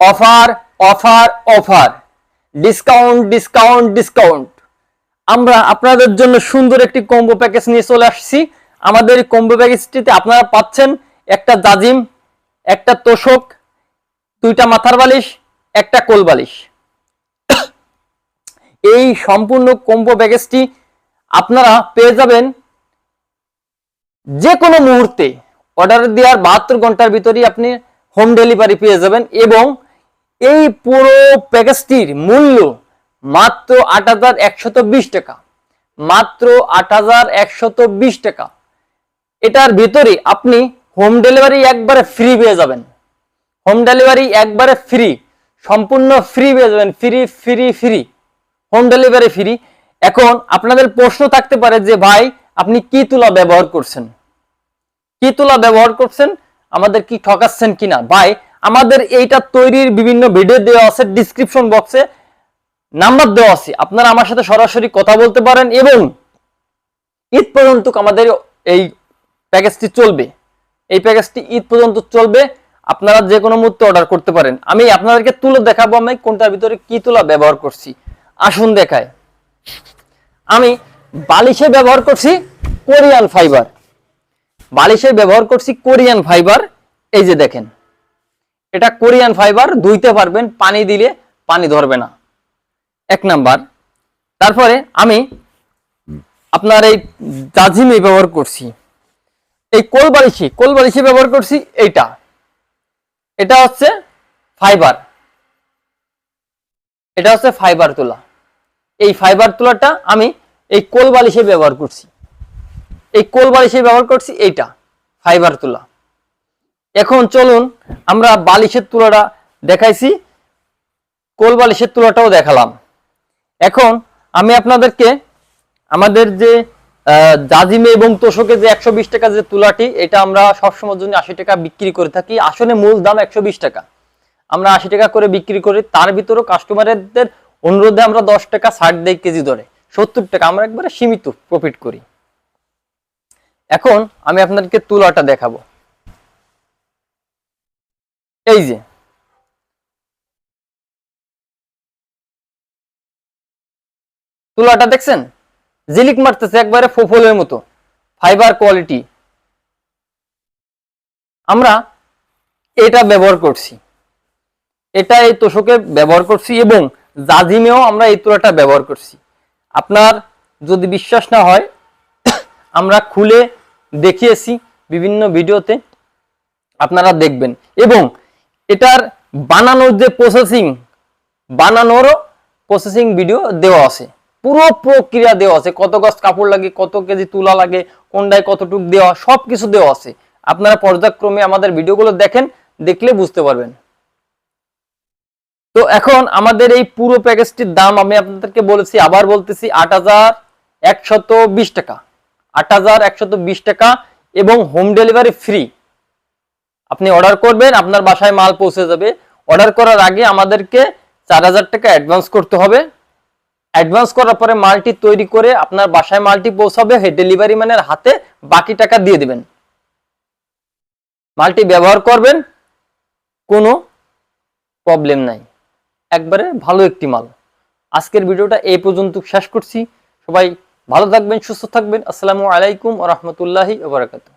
Offer offer offer. Discount discount discount আমরা আপনাদের জন্য সুন্দর একটি কম্বো প্যাকেজ নিয়ে চলে আসছি। আমাদের কম্বো প্যাকেজটিতে আপনারা পাচ্ছেন একটা জাজিম, একটা তোষক, দুইটা মাথার বালিশ, একটা কোল বালিশ। এই সম্পূর্ণ কম্বো প্যাকেজটি আপনারা পেয়ে যাবেন যে কোনো মুহূর্তে। অর্ডার দেওয়ার বাহাত্তর ঘণ্টার ভিতরেই আপনি হোম ডেলিভারি পেয়ে যাবেন এবং এই পুরো প্যাকেজটির মূল্য মাত্র আট হাজার একশত বিশ টাকা। মাত্র আট হাজার একশত বিশ টাকা। এটার ভিতরে আপনি হোম ডেলিভারি একবারে ফ্রি পেয়ে যাবেন। হোম ডেলিভারি একবারে ফ্রি, সম্পূর্ণ ফ্রি পেয়ে যাবেন। Free free free. Home delivery free. এখন আপনাদের প্রশ্ন থাকতে পারে যে, ভাই, আপনি কি তুলা ব্যবহার করছেন? কি তুলা ব্যবহার করছেন? আমাদের কি ঠকাচ্ছেন কিনা? ভাই আমাদের এইটা তৈরির বিভিন্ন ভিডিও দেওয়া আছে ডিসক্রিপশন বক্সে নাম্বার দেওয়া আছে। আপনারা আমার সাথে সরাসরি কথা বলতে পারেন এবং ঈদ পর্যন্ত আমাদের এই প্যাকেজটি চলবে। এই প্যাকেজটি ঈদ পর্যন্ত চলবে। আপনারা যে কোনো মুহূর্তে অর্ডার করতে পারেন। আমি আপনাদেরকে তুলে দেখাবো আমি কোনটার ভিতরে কি তুলা ব্যবহার করছি। আসুন দেখায়। আমি বালিশে ব্যবহার করছি কোরিয়ান ফাইবার বালিশে ব্যবহার করছি কোরিয়ান ফাইবার এই যে দেখেন। এটা কোরিয়ান ফাইবার, ধুইতে পারবেন, পানি দিলে পানি ধরবে না। এক নাম্বার। তারপরে আমি আপনার এই জাজিমে ব্যবহার করছি। এই কোল বালিশি কোল বালিশে ব্যবহার করছি এইটা। এটা হচ্ছে ফাইবার। এটা হচ্ছে ফাইবার তোলা। এই ফাইবার তোলাটা আমি এই কোল বালিশে ব্যবহার করছি। এই কোল বালিশে ব্যবহার করছি এইটা, ফাইবার তোলা। এখন চলুন আমরা বালিশের তুলাটা দেখাইছি, কোল বালিশের তুলাটাও দেখালাম। এখন আমি আপনাদেরকে আমাদের যে জাজিমে এবং তোষকে যে একশো বিশ টাকা যে তুলাটি, এটা আমরা সবসময়ের জন্য আশি টাকা বিক্রি করে থাকি। আসলে মূল দাম একশো বিশ টাকা। আমরা আশি টাকা করে বিক্রি করি, তার ভিতরেও কাস্টমারদের অনুরোধে আমরা দশ টাকা ষাট দেয় কেজি ধরে, সত্তর টাকা, আমরা একবারে সীমিত প্রফিট করি। এখন আমি আপনাদেরকে তুলাটা দেখাবো। এই যে। তুলাটা দেখছেন? জিলিক মারতেছে একবারে ফোফলের মতো। ফাইবার কোয়ালিটি আমরা এটা ব্যবহার করছি। এটা এই তোষকে ব্যবহার করছি এবং জাজিমেও আমরা এই তুলাটা ব্যবহার করছি। আপনার যদি বিশ্বাস না হয়, আমরা খুলে দেখিয়েছি বিভিন্ন ভিডিওতে। আপনারা দেখবেন। এবং এটার বানানোর যে প্রসেসিং বানানোরও প্রসেসিং ভিডিও দেওয়া আছে। পুরো প্রক্রিয়া দেওয়া আছে। কত গজ কাপড় লাগে, কত কেজি তুলা লাগে কোনটায় কতটুক দেওয়া সব কিছু দেওয়া আছে। আপনারা পর্যায়ক্রমে আমাদের ভিডিওগুলো দেখেন, দেখলে বুঝতে পারবেন। তো এখন আমাদের এই পুরো প্যাকেজটির দাম আমি আপনাদেরকে বলেছি, আবার বলতেছি আট হাজার একশত বিশ টাকা। আট হাজার একশত বিশ টাকা এবং হোম ডেলিভারি ফ্রি আপনি অর্ডার করবেন, আপনার বাসায় মাল পৌঁছে যাবে। অর্ডার করার আগে আমাদেরকে চার হাজার টাকা অ্যাডভান্স করতে হবে। অ্যাডভান্স করার পরে মালটি তৈরি করে আপনার বাসায় মালটি পৌঁছাবে ডেলিভারি ম্যানের হাতে বাকি টাকা দিয়ে দিবেন। মালটি ব্যবহার করবেন, কোনো প্রবলেম নাই। একবারে ভালো একটি মাল। আজকের ভিডিওটা এই পর্যন্ত শেষ করছি। সবাই ভালো থাকবেন, সুস্থ থাকবেন। আসসালামু আলাইকুম রহমতুল্লাহি ওবরাকাতু